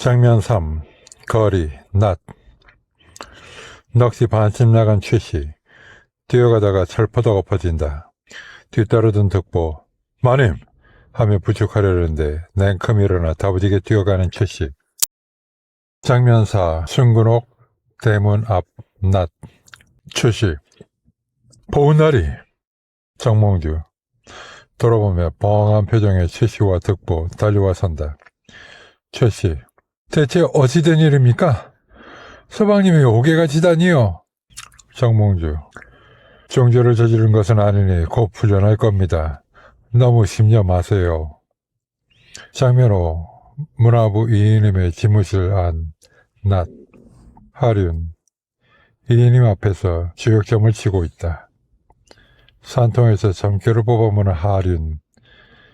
장면 3. 거리, 낮. 넋이 반쯤 나간 최씨. 뛰어가다가 철퍼덕 엎어진다. 뒤따르던 득보. 마님! 하며 부축하려는데 냉큼 일어나 다부지게 뛰어가는 최씨. 장면 4. 순근옥, 대문 앞, 낮. 최씨. 보은 날이. 정몽주. 돌아보며 벙한 표정의 최씨와 득보 달려와 선다. 최씨. 대체 어찌된 일입니까? 서방님이 오개가 지다니요. 정몽주. 종조를 저지른 것은 아니니 곧 풀려날 겁니다. 너무 심려 마세요. 장면 5. 문화부 이인임의 지무실 안, 낮, 하륜. 이인임 앞에서 주역점을 치고 있다. 산통에서 점괘를 뽑아보는 하륜.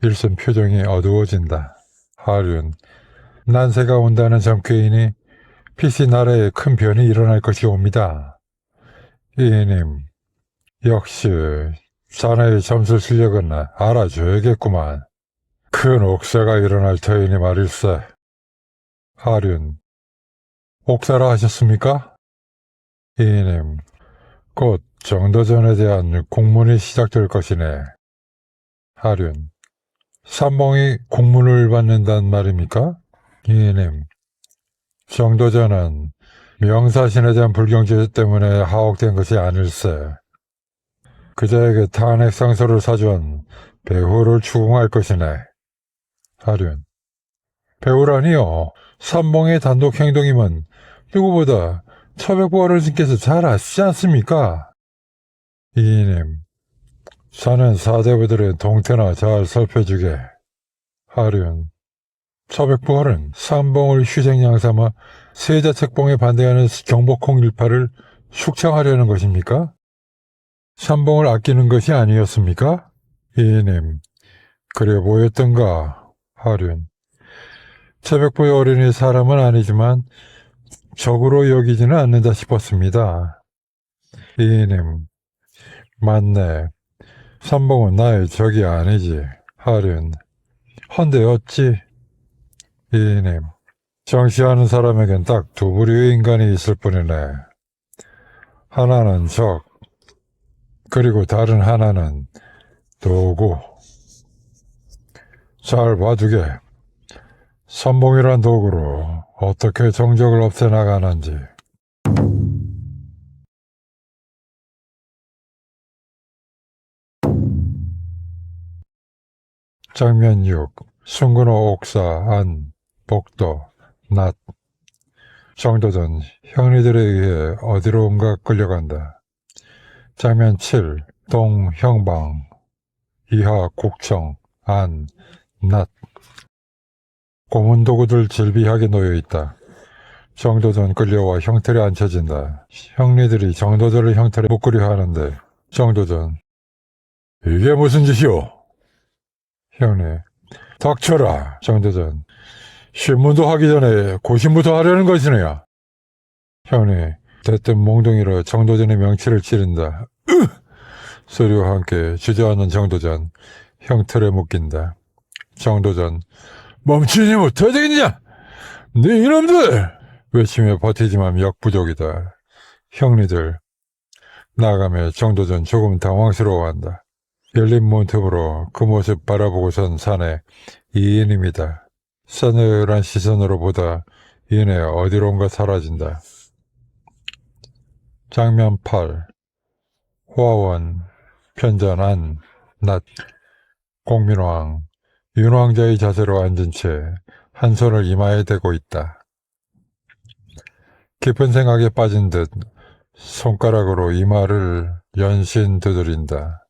일순 표정이 어두워진다. 하륜. 난세가 온다는 점괘이니 PC 나라에 큰 변이 일어날 것이 옵니다. 이님, 역시 자네의 점술 실력은 알아줘야겠구만. 큰 옥사가 일어날 터이니 말일세. 하륜, 옥사라 하셨습니까? 이님, 곧 정도전에 대한 공문이 시작될 것이네. 하륜, 삼봉이 공문을 받는단 말입니까? 이님, 정도전은 명사신에 대한 불경죄 때문에 하옥된 것이 아닐세. 그자에게 탄핵 상소를 사주한 배후를 추궁할 것이네. 하륜. 배후라니요. 삼봉의 단독 행동임은 누구보다 처백부 어르신께서 잘 아시지 않습니까? 이님, 자는 사대부들의 동태나 잘 살펴주게. 하륜. 처백부활은 삼봉을 휴생양 삼아 세자 책봉에 반대하는 경복콩 일파를 숙청하려는 것입니까? 삼봉을 아끼는 것이 아니었습니까? 이님, 그래 보였던가, 하륜. 처백부의 어린이 사람은 아니지만 적으로 여기지는 않는다 싶었습니다. 이님, 맞네. 삼봉은 나의 적이 아니지, 하륜. 헌데 어찌? 이님, 정시하는 사람에겐 딱 두 부류의 인간이 있을 뿐이네. 하나는 적, 그리고 다른 하나는 도구. 잘 봐두게. 선봉이란 도구로 어떻게 정적을 없애나가는지. 장면 6. 순근호 옥사 안 복도 낮 정도전 형리들에 의해 어디로온가 끌려간다. 장면 7. 동 형방 이하 국청 안 낮 고문 도구들 질비하게 놓여 있다. 정도전 끌려와 형틀에 앉혀진다. 형리들이 정도전을 형틀에 묶으려 하는데 정도전 이게 무슨 짓이오? 형리 닥쳐라 정도전 신문도 하기 전에 고신부터 하려는 것이네요. 형님, 대뜸 몽둥이로 정도전의 명치를 찌른다. 으! 소리와 함께 주저앉는 정도전, 형틀에 묶인다. 정도전, 멈추지 못해 되겠냐? 네 이놈들! 외치며 버티지만 역부족이다. 형리들, 나가며 정도전 조금 당황스러워한다. 열린 문틈으로 그 모습 바라보고 선 사내 이인입니다. 서늘한 시선으로 보다 이내 어디론가 사라진다. 장면 8 호화원 편전한 낮 공민왕 윤왕자의 자세로 앉은 채 한 손을 이마에 대고 있다. 깊은 생각에 빠진 듯 손가락으로 이마를 연신 두드린다.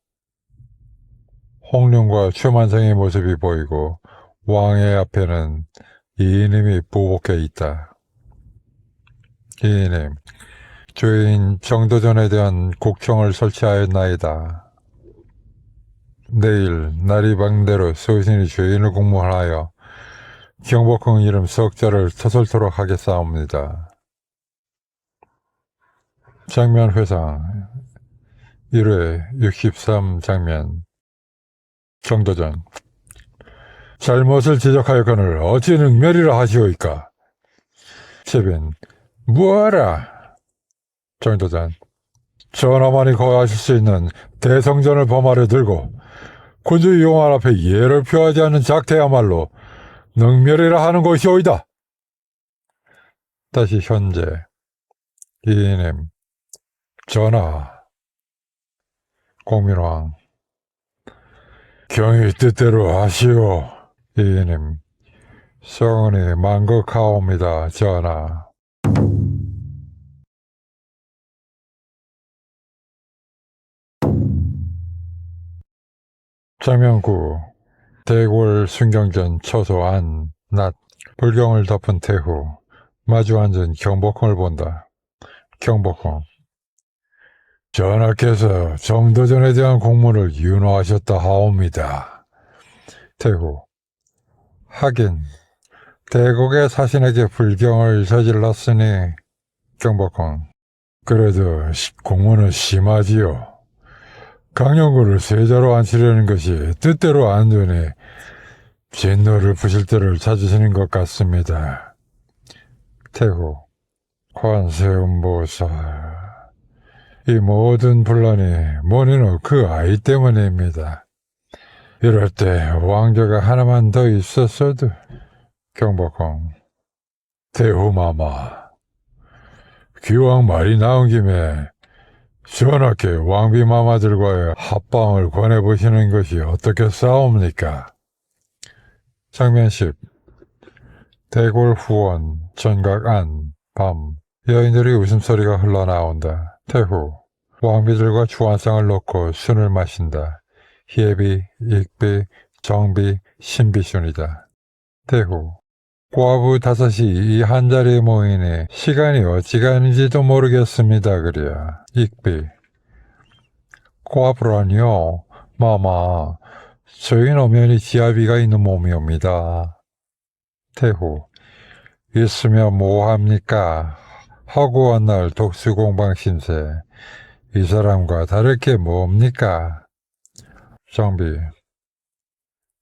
홍룡과 최만생의 모습이 보이고 왕의 앞에는 이인임이 보복해 있다. 이인임, 주인 정도전에 대한 국청을 설치하였나이다. 내일 날이 방대로 소신이 주인을 공모하여 경복궁 이름 석자를 터설토록 하겠사옵니다. 장면 회상 1회 63 장면 정도전 잘못을 지적하였거늘 어찌 능멸이라 하시오이까? 재빈 뭐하라 정도전 전하만이 거하실 수 있는 대성전을 범하려 들고 군주 용환 앞에 예를 표하지 않는 작태야말로 능멸이라 하는 것이오이다. 다시 현재 이님 전하 공민왕 경의 뜻대로 하시오 이님 성은이 만극하옵니다 전하 장명구 대골 순경전 안, 낮, 불경을 덮은 태후, 마주 앉은 경복궁을 본다. 경복궁. 전하께서 정도전에 대한 공문을 윤호하셨다 하옵니다. 태후. 하긴, 대국의 사신에게 불경을 저질렀으니, 경복궁. 그래도 시- 공문은 심하지요. 강영구를 세자로 앉히려는 것이 뜻대로 안 되니 진노를 부실 때를 찾으시는 것 같습니다. 태후, 관세음보살, 이 모든 분란이 뭐니노 그 아이 때문입니다. 이럴 때 왕자가 하나만 더 있었어도 경복궁, 태후마마, 기왕 말이 나온 김에 전하께 왕비마마들과의 합방을 권해보시는 것이 어떻게 싸웁니까? 장면 10 대골 후원 전각 안, 밤 여인들의 웃음소리가 흘러나온다. 태후 왕비들과 주안상을 놓고 술을 마신다. 희애비, 익비, 정비, 신비순이다. 태후 과부 다섯이 이 한자리에 모이니 시간이 어찌 가는지도 모르겠습니다. 그래야 익비 과부라니요 마마 저희는 엄연히 지아비가 있는 몸이옵니다. 태후 있으면 뭐합니까? 허구한 날 독수공방 신세 이 사람과 다를 게 뭡니까? 정비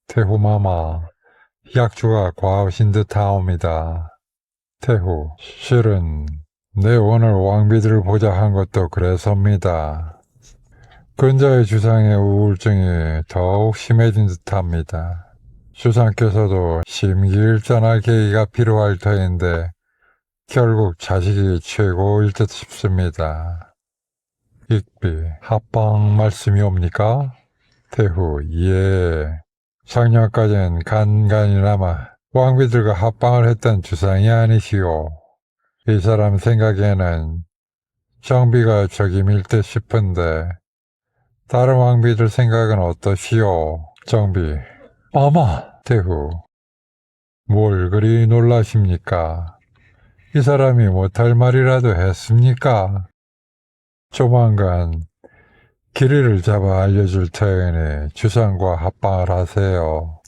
태후 마마 약주가 과하신 듯하옵니다. 태후, 실은 내 오늘 왕비들을 보자 한 것도 그래서입니다. 근자의 주상의 우울증이 더욱 심해진 듯합니다. 주상께서도 심기일전할 계기가 필요할 터인데 결국 자식이 최고일 듯 싶습니다. 익비, 합방 말씀이 옵니까? 태후, 예. 작년까지는 간간이나마 왕비들과 합방을 했던 주상이 아니시오. 이 사람 생각에는 정비가 적임일 듯 싶은데 다른 왕비들 생각은 어떠시오? 정비. 어머! 태후. 뭘 그리 놀라십니까? 이 사람이 못할 말이라도 했습니까? 조만간 길이를 잡아 알려줄 터이니 주상과 합방을 하세요.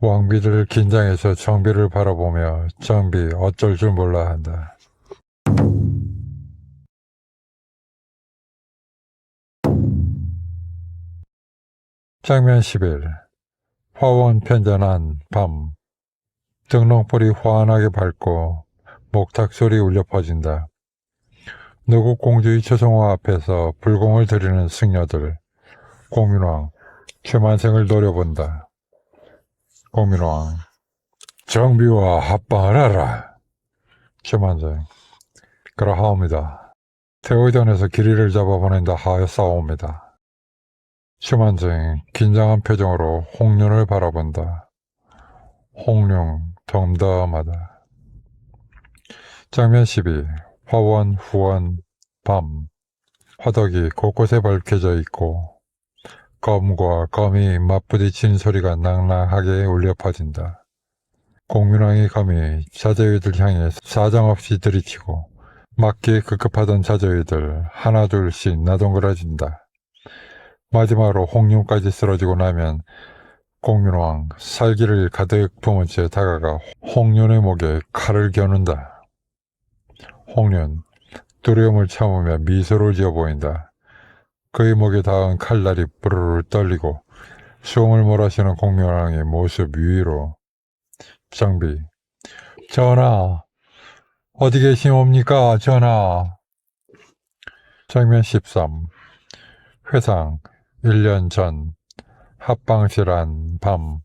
왕비들 긴장해서 정비를 바라보며 정비 어쩔 줄 몰라 한다. 장면 11 화원 편전한 밤 등롱불이 환하게 밝고 목탁 소리 울려 퍼진다. 노국 공주의 초성화 앞에서 불공을 들이는 승려들 공민왕 최만생을 노려본다. 공민왕 정비와 합방을 하라. 최만생 그러하옵니다. 태의전에서 길이를 잡아보낸다 하였사옵니다. 최만생 긴장한 표정으로 홍련을 바라본다. 홍룡 덤덤하다. 장면 12 화원, 후원, 밤 화덕이 곳곳에 밝혀져 있고 검과 검이 맞부딪힌 소리가 낭낭하게 울려 퍼진다. 공민왕의 검이 자제위들 향해 사정없이 들이치고 맞기에 급급하던 자제위들 하나둘씩 나동그라진다. 마지막으로 홍룡까지 쓰러지고 나면 공민왕 살기를 가득 품은 채 다가가 홍련의 목에 칼을 겨눈다. 홍련 두려움을 참으며 미소를 지어 보인다. 그의 목에 닿은 칼날이 부르르 떨리고 수홍을 몰아쉬는 공명왕의 모습 위로 장비 전하 어디 계시옵니까, 전하? 장면 13. 회상 1년 전 합방실한 밤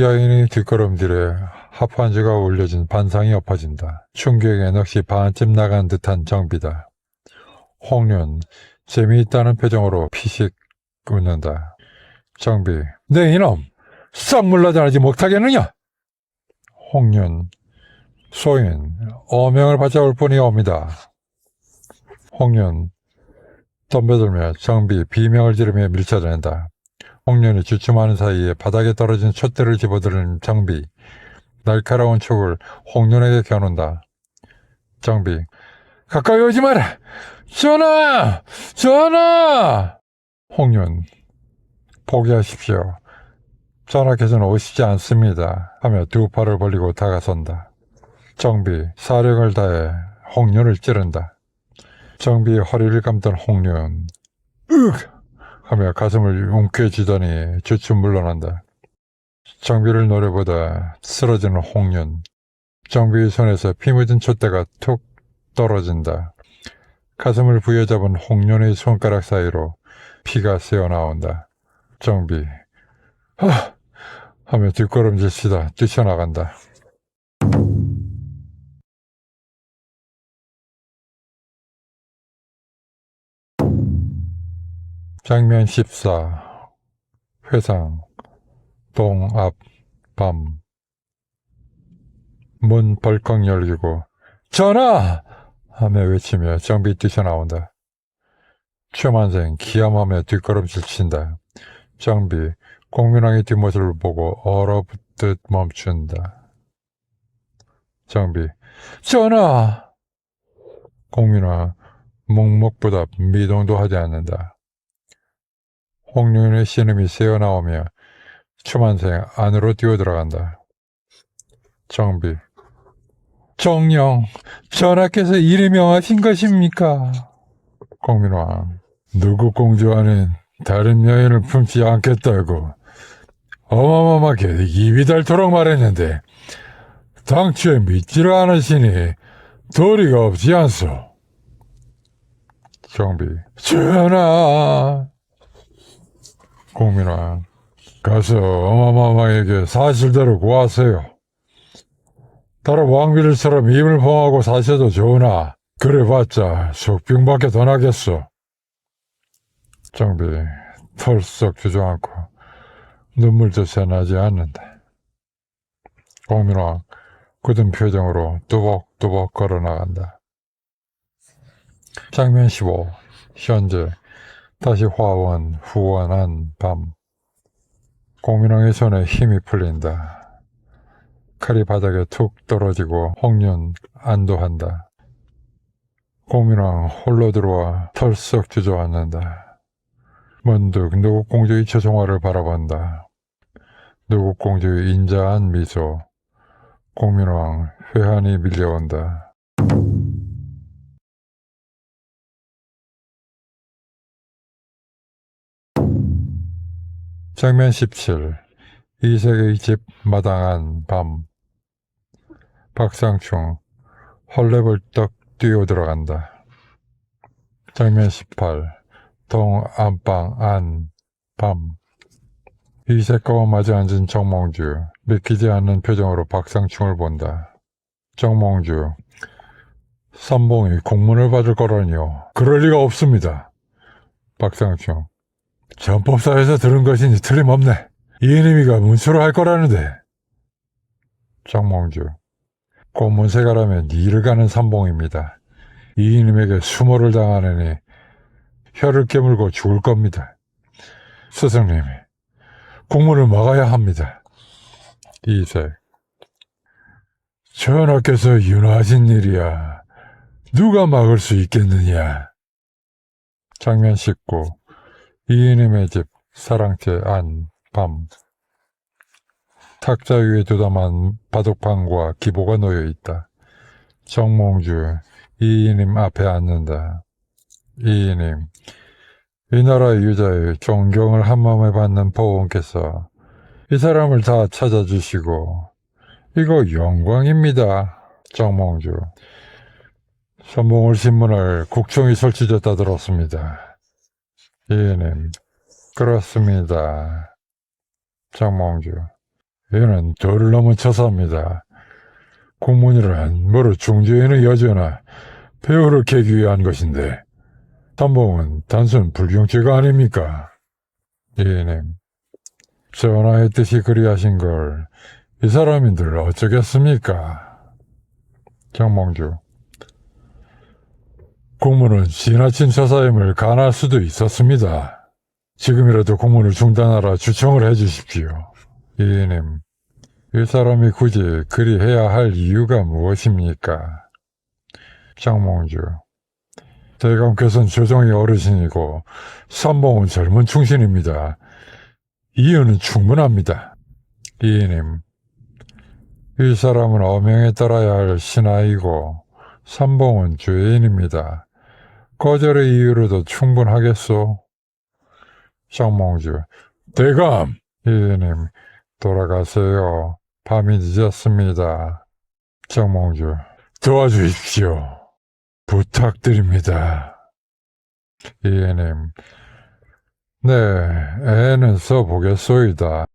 여인의 뒷걸음질에 합판지가 올려진 반상이 엎어진다. 충격에 넋이 반쯤 나간 듯한 정비다. 홍윤 재미있다는 표정으로 피식 웃는다. 정비 네 이놈 싹 물러다니지 못하겠느냐? 홍윤 소인 어명을 받아올 뿐이 옵니다. 홍윤 덤벼들며 정비 비명을 지르며 밀쳐댄다. 홍련이 주춤하는 사이에 바닥에 떨어진 촛대를 집어드는 정비. 날카로운 촉을 홍련에게 겨눈다. 정비. 가까이 오지 마라! 전하! 전하! 홍련. 포기하십시오. 전하께서는 오시지 않습니다. 하며 두 팔을 벌리고 다가선다. 정비. 사력을 다해 홍련을 찌른다. 정비의 허리를 감던 홍련. 으악! 하며 가슴을 움켜쥐더니 주춤 물러난다. 정비를 노래보다 쓰러지는 홍련. 정비의 손에서 피 묻은 촛대가 툭 떨어진다. 가슴을 부여잡은 홍련의 손가락 사이로 피가 새어나온다. 정비. 하! 하며 뒷걸음질 치다 뛰쳐나간다. 장면 14 회상 동앞 밤 문 벌컥 열리고 전하! 하며 외치며 정비 뛰쳐나온다. 최만생 기함하며 뒷걸음질 친다. 정비 공민왕의 뒷모습을 보고 얼어붙듯 멈춘다. 정비 전하! 공민왕 묵묵부답 미동도 하지 않는다. 홍윤의 신음이 새어나오며 추만생 안으로 뛰어들어간다. 정비 정령 전하께서 이리 명하신 것입니까? 공민왕 누구 공주와는 다른 여인을 품지 않겠다고 어마어마하게 입이 닳도록 말했는데 당초에 믿지를 않으시니 도리가 없지 않소. 정비 전하 공민왕, 가서 어마마마에게 사실대로 구하세요. 다른 왕비를처럼 입을 봉하고 사셔도 좋으나 그래봤자 속병밖에 더 나겠소. 정비 털썩 주저앉고 눈물조차 나지 않는다. 공민왕 굳은 표정으로 뚜벅뚜벅 걸어나간다. 장면 15 현재 다시 화원, 후원한 밤. 공민왕의 손에 힘이 풀린다. 칼이 바닥에 툭 떨어지고 홍련 안도한다. 공민왕 홀로 들어와 털썩 주저앉는다. 문득 누국공주의 처종화를 바라본다. 누국공주의 인자한 미소. 공민왕 회한이 밀려온다. 장면 17 이색의 집 마당한 밤 박상충 헐레벌떡 뛰어 들어간다. 장면 18 동 안방 안 밤 이색과 마주 앉은 정몽주 믿기지 않는 표정으로 박상충을 본다. 정몽주 삼봉이 공문을 받을 거라니요. 그럴 리가 없습니다. 박상충 전법사에서 들은 것이니 틀림없네. 이인임이가 문수를 할 거라는데. 정몽주. 고문세가라면 이를 가는 삼봉입니다. 이인임에게 수모를 당하느니 혀를 깨물고 죽을 겁니다. 스승님이 공문을 막아야 합니다. 이색. 전하께서 윤하신 일이야. 누가 막을 수 있겠느냐. 장면 19. 이인임의 집 사랑채 안 밤 탁자 위에 두담한 바둑판과 기보가 놓여 있다. 정몽주 이인임 앞에 앉는다. 이인임 이 나라의 유자의 존경을 한마음에 받는 보원께서 이 사람을 다 찾아주시고 이거 영광입니다. 장몽주. 선봉을 신문을 국정이 설치됐다 들었습니다. 예님, 그렇습니다. 장몽주. 얘는 덜을 넘은 처사입니다. 공문이란 뭐로 중재인의 여전하 폐허를 캐기 위한 것인데 선봉은 단순 불경죄가 아닙니까? 예님, 전하의 뜻이 그리하신 걸 이 사람인들 어쩌겠습니까? 정몽주. 공문은 지나친 처사임을 간할 수도 있었습니다. 지금이라도 공문을 중단하라 주청을 해주십시오. 이님, 이 사람이 굳이 그리 해야 할 이유가 무엇입니까? 장몽주. 대감께서는 조정이 어르신이고 선봉은 젊은 충신입니다. 이유는 충분합니다. 이님, 이 사람은 어명에 따라야 할 신하이고 선봉은 죄인입니다. 거절의 이유로도 충분하겠소? 장몽주, 대감! 이님, 돌아가세요. 밤이 늦었습니다. 정몽주, 도와주십시오. 부탁드립니다. 이해님, 네, 애는 써보겠소이다.